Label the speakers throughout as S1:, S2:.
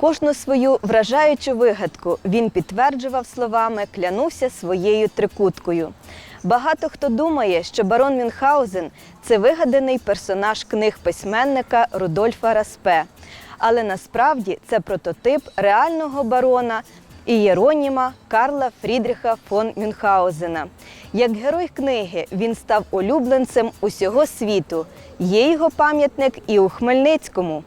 S1: Кожну свою вражаючу вигадку він підтверджував словами, клянувся своєю трикуткою. Багато хто думає, що барон Мюнхгаузен – це вигаданий персонаж книг письменника Рудольфа Распе. Але насправді це прототип реального барона і Єроніма Карла Фрідріха фон Мюнхгаузена. Як герой книги він став улюбленцем усього світу. Є його пам'ятник і у Хмельницькому.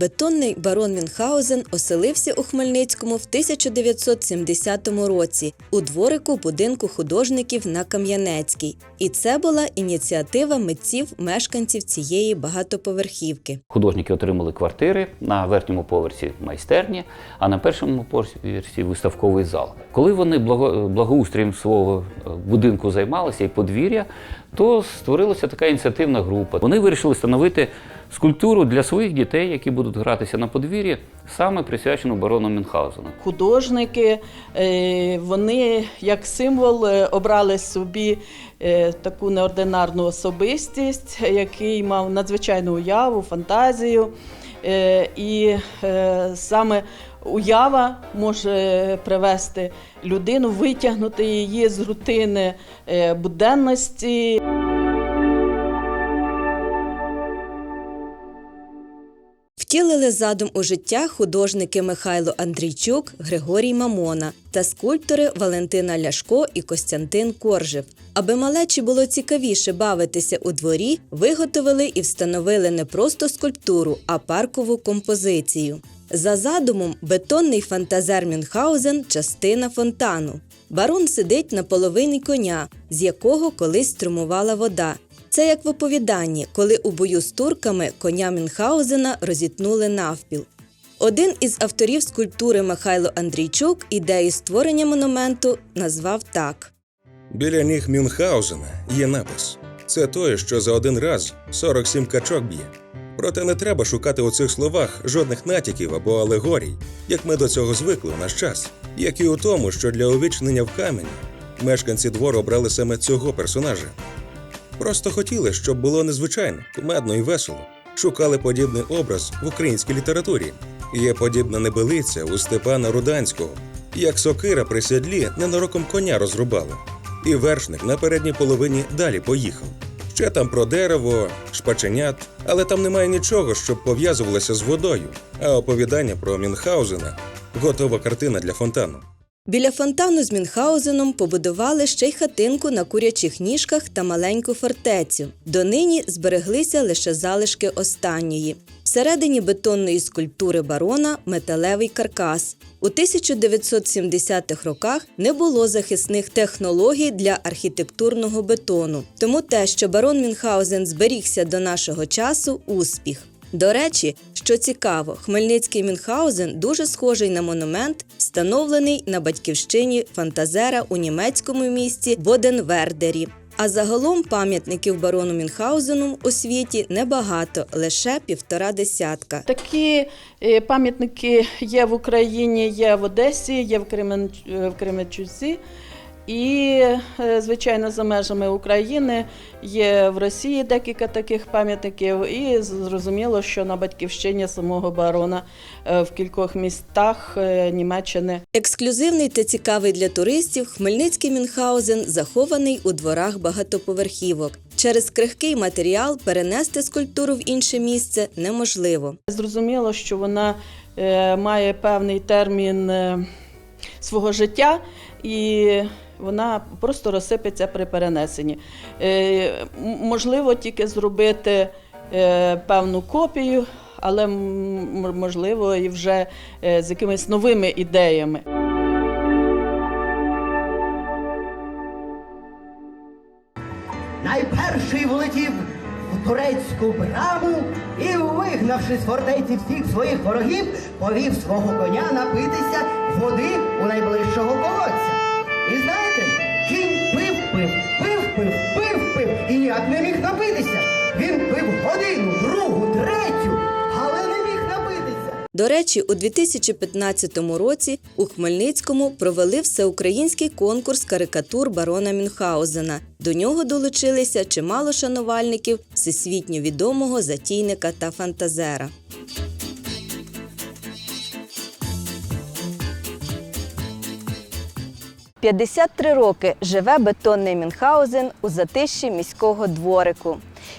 S1: Бетонний барон Мюнхгаузен оселився у Хмельницькому в 1970 році у дворику будинку художників на Кам'янецькій. І це була ініціатива митців мешканців цієї багатоповерхівки.
S2: Художники отримали квартири на верхньому поверсі майстерні, а на першому поверсі виставковий зал. Коли вони благо- благоустрієм свого е, будинку займалися і подвір'я, то створилася така ініціативна група. Вони вирішили встановити скульптуру для своїх дітей, які будуть гратися на подвір'ї, саме присвячену барону Мюнхгаузену.
S3: художники, е, вони як символ е, обрали собі е, таку неординарну особистість, який мав надзвичайну уяву, фантазію. І саме уява може привести людину, витягнути її з рутини буденності.
S1: Втілили задум у життя художники Михайло Андрійчук, Григорій Мамона та скульптори Валентина Ляшко і Костянтин Коржев. Аби малечі було цікавіше бавитися у дворі, виготовили і встановили не просто скульптуру, а паркову композицію. За задумом, бетонний фантазер Мюнхгаузен – частина фонтану. Барон сидить на половині коня, з якого колись струмувала вода. Це як в оповіданні, коли у бою з турками коня Мюнхгаузена розітнули навпіл. Один із авторів скульптури Михайло Андрійчук ідею створення монументу назвав так.
S4: Біля ніг Мюнхгаузена є напис: це той, що за один раз 47 качок б'є. Проте не треба шукати у цих словах жодних натяків або алегорій, як ми до цього звикли в наш час, як і у тому, що для увічнення в камені мешканці двору обрали саме цього персонажа. Просто хотіли, щоб було незвичайно, кумедно і весело. Шукали подібний образ в українській літературі. Є подібна небелиця у Степана Руданського, як сокира при сідлі ненароком коня розрубала, і вершник на передній половині далі поїхав. Ще там про дерево, шпаченят, але там немає нічого, щоб пов'язувалося з водою, а оповідання про Мюнхгаузена – готова картина для фонтану.
S1: Біля фонтану з Мюнхгаузеном побудували ще й хатинку на курячих ніжках та маленьку фортецю. Донині збереглися лише залишки останньої. Всередині бетонної скульптури барона металевий каркас. У 1970-х роках не було захисних технологій для архітектурного бетону. Тому те, що барон Мюнхгаузен зберігся до нашого часу успіх. До речі, що цікаво, Хмельницький Мюнхгаузен дуже схожий на монумент, встановлений на батьківщині фантазера у німецькому місті Боденвердері. А загалом пам'ятників барону Мюнхгаузену у світі небагато, лише півтора десятка.
S3: Такі е, пам'ятники є в Україні, є в Одесі, є в е, Кременчуці. І, е, звичайно, за межами України є в Росії декілька таких пам'ятників. І зрозуміло, що на батьківщині самого барона е, в кількох містах е, Німеччини
S1: Ексклюзивний та цікавий для туристів Хмельницький Мюнхгаузен захований у дворах багатоповерхівок. Через крихкий матеріал перенести скульптуру в інше місце неможливо.
S3: Зрозуміло, що вона має певний термін свого життя і вона просто розсипеться при перенесенні. Е, можливо, тільки зробити е, певну копію, але можливо і вже е, з якимись новими ідеями.
S5: найперший влетів в турецьку браму і, вигнавши з фортеці всіх своїх ворогів, повів свого коня напитися води у найближчого колодця. І ніяк не міг напитися. Він пив годину, другу, третю, але не міг напитися.
S1: До речі, у 2015 році у Хмельницькому провели всеукраїнський конкурс карикатур барона Мюнхгаузена. До нього долучилися чимало шанувальників всесвітньо відомого затійника та фантазера. – 53 роки живе бетонний Мюнхгаузен у затиші міського дворику.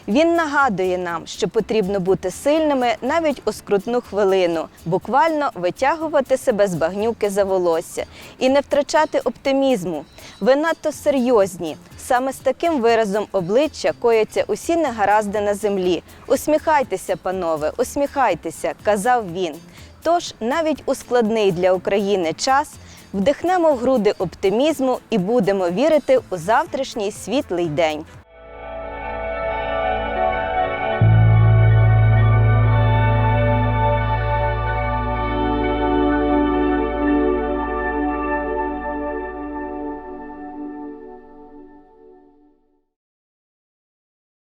S1: Він нагадує нам, що потрібно бути сильними навіть у скрутну хвилину, буквально витягувати себе з багнюки за волосся і не втрачати оптимізму. Ви надто серйозні. Саме з таким виразом обличчя кояться усі негаразди на землі. Усміхайтеся, панове, усміхайтеся, казав він. Тож навіть у складний для України час вдихнемо в груди оптимізму і будемо вірити у завтрашній світлий день.